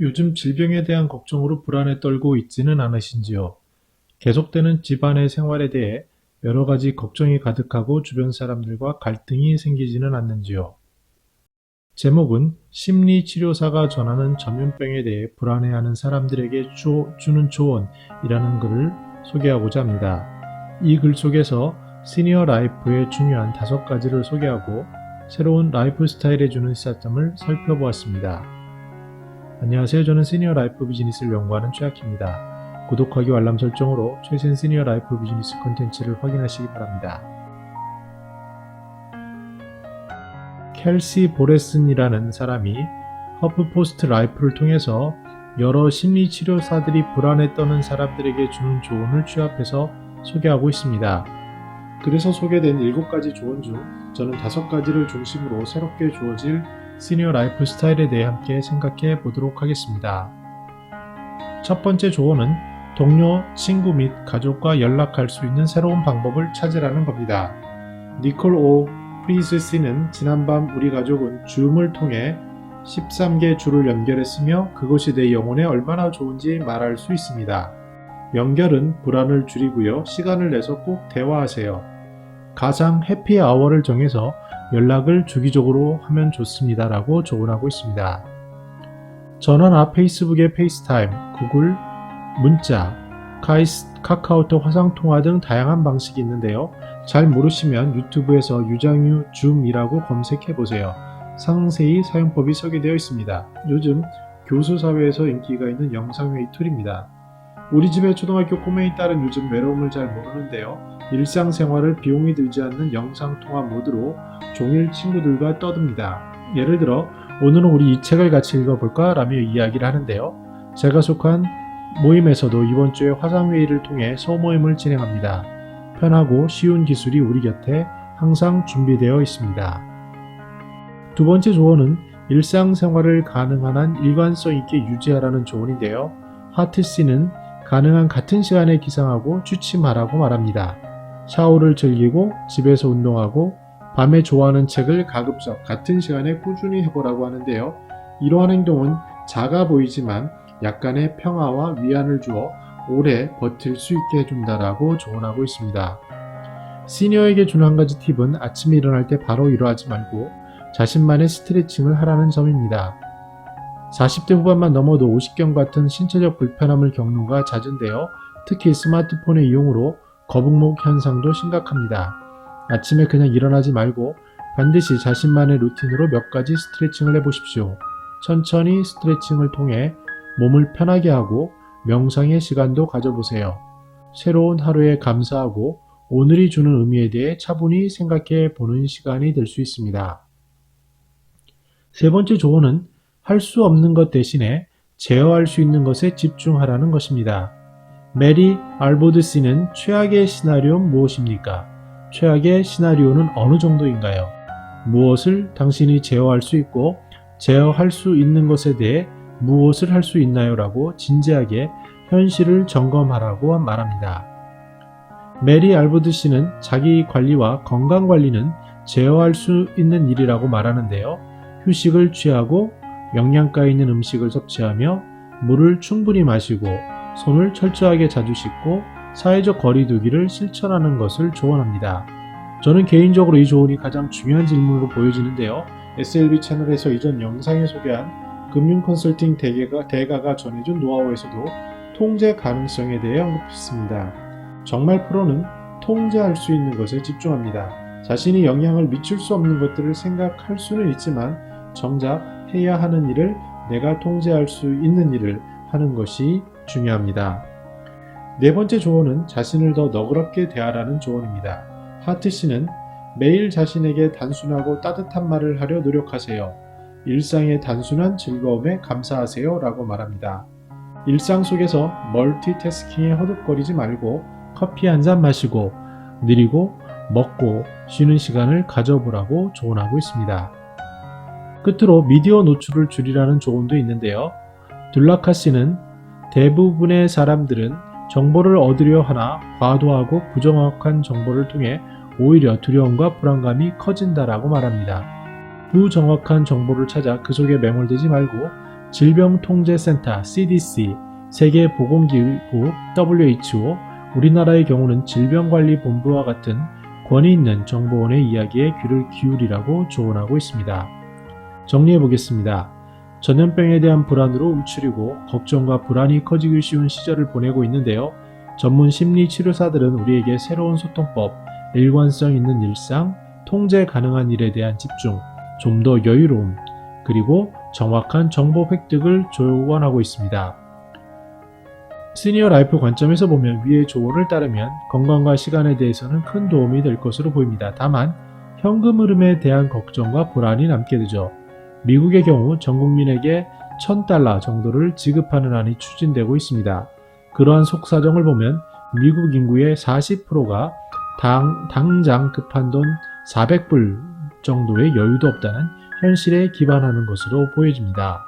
요즘 질병에 대한 걱정으로 불안에 떨고 있지는 않으신지요? 계속되는 집안의 생활에 대해 여러 가지 걱정이 가득하고 주변 사람들과 갈등이 생기지는 않는지요? 제목은 심리치료사가 전하는 전염병에 대해 불안해하는 사람들에게 주, 주는 조언이라는 글을 소개하고자 합니다. 이 글 속에서 시니어 라이프의 중요한 다섯 가지를 소개하고 새로운 라이프 스타일에 주는 시사점을 살펴보았습니다. 안녕하세요. 저는 시니어 라이프 비즈니스를 연구하는 최학입니다. 구독하기 알람 설정으로 최신 시니어 라이프 비즈니스 콘텐츠를 확인하시기 바랍니다. 켈시 보레슨이라는 사람이 허프 포스트 라이프를 통해서 여러 심리 치료사들이 불안에 떠는 사람들에게 주는 조언을 취합해서 소개하고 있습니다. 그래서 소개된 7가지 조언 중 저는 5가지를 중심으로 새롭게 주어질 시니어 라이프 스타일에 대해 함께 생각해 보도록 하겠습니다. 첫 번째 조언은 동료, 친구 및 가족과 연락할 수 있는 새로운 방법을 찾으라는 겁니다. 니콜 오 프리스 씨는 지난밤 우리 가족은 줌을 통해 13개 줄을 연결했으며 그것이 내 영혼에 얼마나 좋은지 말할 수 있습니다. 연결은 불안을 줄이고요. 시간을 내서 꼭 대화하세요. 가장 해피 아워를 정해서 연락을 주기적으로 하면 좋습니다. 라고 조언하고 있습니다. 전화나 페이스북의 페이스타임, 구글, 문자, 카카오톡 화상통화 등 다양한 방식이 있는데요. 잘 모르시면 유튜브에서 유장유 줌이라고 검색해 보세요. 상세히 사용법이 소개되어 있습니다. 요즘 교수 사회에서 인기가 있는 영상회의 툴입니다. 우리 집의 초등학교 꼬맹이 딸은 요즘 외로움을 잘 모르는데요. 일상생활을 비용이 들지 않는 영상통화 모드로 종일 친구들과 떠듭니다. 예를 들어 오늘은 우리 이 책을 같이 읽어볼까? 라며 이야기를 하는데요. 제가 속한 모임에서도 이번 주에 화상회의를 통해 소모임을 진행합니다. 편하고 쉬운 기술이 우리 곁에 항상 준비되어 있습니다. 두 번째 조언은 일상생활을 가능한 한 일관성 있게 유지하라는 조언인데요. 하트 씨는 가능한 같은 시간에 기상하고 취침하라고 말합니다. 샤워를 즐기고 집에서 운동하고 밤에 좋아하는 책을 가급적 같은 시간에 꾸준히 해보라고 하는데요. 이러한 행동은 작아 보이지만 약간의 평화와 위안을 주어 오래 버틸 수 있게 해준다라고 조언하고 있습니다. 시니어에게 주는 한 가지 팁은 아침에 일어날 때 바로 일어나지 말고 자신만의 스트레칭을 하라는 점입니다. 40대 후반만 넘어도 50견 같은 신체적 불편함을 겪는가 잦은데요. 특히 스마트폰의 이용으로 거북목 현상도 심각합니다. 아침에 그냥 일어나지 말고 반드시 자신만의 루틴으로 몇 가지 스트레칭을 해보십시오. 천천히 스트레칭을 통해 몸을 편하게 하고 명상의 시간도 가져보세요. 새로운 하루에 감사하고 오늘이 주는 의미에 대해 차분히 생각해 보는 시간이 될 수 있습니다. 세 번째 조언은 할 수 없는 것 대신에 제어할 수 있는 것에 집중하라는 것입니다. 메리 알보드 씨는 최악의 시나리오는 무엇입니까? 최악의 시나리오는 어느 정도인가요? 무엇을 당신이 제어할 수 있고 제어할 수 있는 것에 대해 무엇을 할 수 있나요? 라고 진지하게 현실을 점검하라고 말합니다. 메리 알보드 씨는 자기 관리와 건강 관리는 제어할 수 있는 일이라고 말하는데요. 휴식을 취하고 영양가 있는 음식을 섭취하며 물을 충분히 마시고 손을 철저하게 자주 씻고 사회적 거리두기를 실천하는 것을 조언합니다. 저는 개인적으로 이 조언이 가장 중요한 질문으로 보여지는데요. SLB 채널에서 이전 영상에 소개한 금융 컨설팅 대가가, 대가가 전해준 노하우에서도 통제 가능성에 대해 언급했습니다. 정말 프로는 통제할 수 있는 것에 집중합니다. 자신이 영향을 미칠 수 없는 것들을 생각할 수는 있지만 정작 해야 하는 일을 내가 통제할 수 있는 일을 하는 것이 중요합니다. 네 번째 조언은 자신을 더 너그럽게 대하라는 조언입니다. 하트 씨는 매일 자신에게 단순하고 따뜻한 말을 하려 노력하세요. 일상의 단순한 즐거움에 감사하세요. 라고 말합니다. 일상 속에서 멀티태스킹에 허덕거리지 말고 커피 한 잔 마시고 느리고 먹고 쉬는 시간을 가져보라고 조언하고 있습니다. 끝으로 미디어 노출을 줄이라는 조언도 있는데요. 둘라카 씨는 대부분의 사람들은 정보를 얻으려 하나 과도하고 부정확한 정보를 통해 오히려 두려움과 불안감이 커진다라고 말합니다. 부정확한 정보를 찾아 그 속에 매몰되지 말고 질병통제센터 CDC, 세계보건기구 WHO, 우리나라의 경우는 질병관리본부와 같은 권위 있는 정보원의 이야기에 귀를 기울이라고 조언하고 있습니다. 정리해 보겠습니다. 전염병에 대한 불안으로 움츠리고 걱정과 불안이 커지기 쉬운 시절을 보내고 있는데요. 전문 심리 치료사들은 우리에게 새로운 소통법, 일관성 있는 일상, 통제 가능한 일에 대한 집중, 좀 더 여유로움, 그리고 정확한 정보 획득을 조언하고 있습니다. 시니어 라이프 관점에서 보면 위의 조언을 따르면 건강과 시간에 대해서는 큰 도움이 될 것으로 보입니다. 다만 현금 흐름에 대한 걱정과 불안이 남게 되죠. 미국의 경우 전 국민에게 1000달러 정도를 지급하는 안이 추진되고 있습니다. 그러한 속사정을 보면 미국 인구의 40%가 당, 당장 급한 돈 400불 정도의 여유도 없다는 현실에 기반하는 것으로 보여집니다.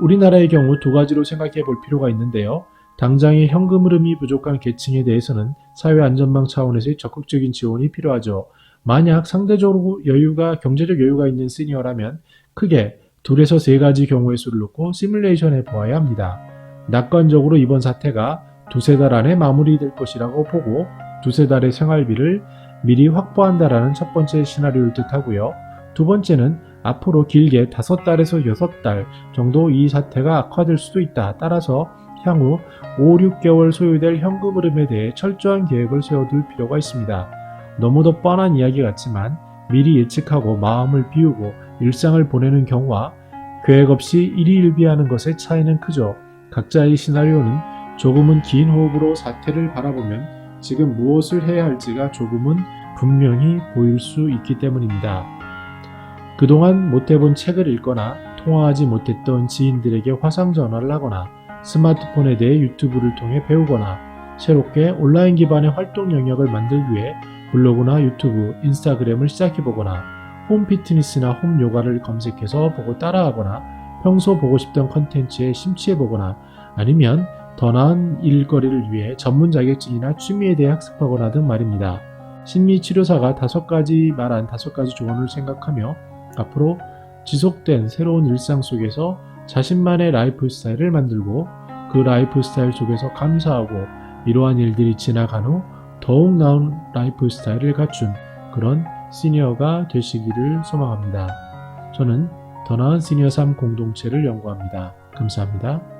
우리나라의 경우 두 가지로 생각해 볼 필요가 있는데요. 당장의 현금 흐름이 부족한 계층에 대해서는 사회 안전망 차원에서의 적극적인 지원이 필요하죠. 만약 상대적으로 여유가 경제적 여유가 있는 시니어라면 크게 둘에서 세 가지 경우의 수를 놓고 시뮬레이션 해 보아야 합니다. 낙관적으로 이번 사태가 두세 달 안에 마무리될 것이라고 보고 두세 달의 생활비를 미리 확보한다라는 첫 번째 시나리오를 뜻하고요. 두 번째는 앞으로 길게 다섯 달에서 여섯 달 정도 이 사태가 악화될 수도 있다. 따라서 향후 5, 6개월 소요될 현금 흐름에 대해 철저한 계획을 세워둘 필요가 있습니다. 너무도 뻔한 이야기 같지만 미리 예측하고 마음을 비우고 일상을 보내는 경우와 계획 없이 일희일비하는 것의 차이는 크죠. 각자의 시나리오는 조금은 긴 호흡으로 사태를 바라보면 지금 무엇을 해야 할지가 조금은 분명히 보일 수 있기 때문입니다. 그동안 못 해본 책을 읽거나 통화하지 못했던 지인들에게 화상 전화를 하거나 스마트폰에 대해 유튜브를 통해 배우거나 새롭게 온라인 기반의 활동 영역을 만들기 위해 블로그나 유튜브, 인스타그램을 시작해보거나 홈 피트니스나 홈 요가를 검색해서 보고 따라하거나 평소 보고 싶던 컨텐츠에 심취해보거나 아니면 더 나은 일거리를 위해 전문 자격증이나 취미에 대해 학습하거나 등 말입니다. 심리치료사가 다섯 가지 말한 다섯 가지 조언을 생각하며 앞으로 지속된 새로운 일상 속에서 자신만의 라이프 스타일을 만들고 그 라이프 스타일 속에서 감사하고 이러한 일들이 지나간 후 더욱 나은 라이프 스타일을 갖춘 그런 시니어가 되시기를 소망합니다. 저는 더 나은 시니어 삶 공동체를 연구합니다. 감사합니다.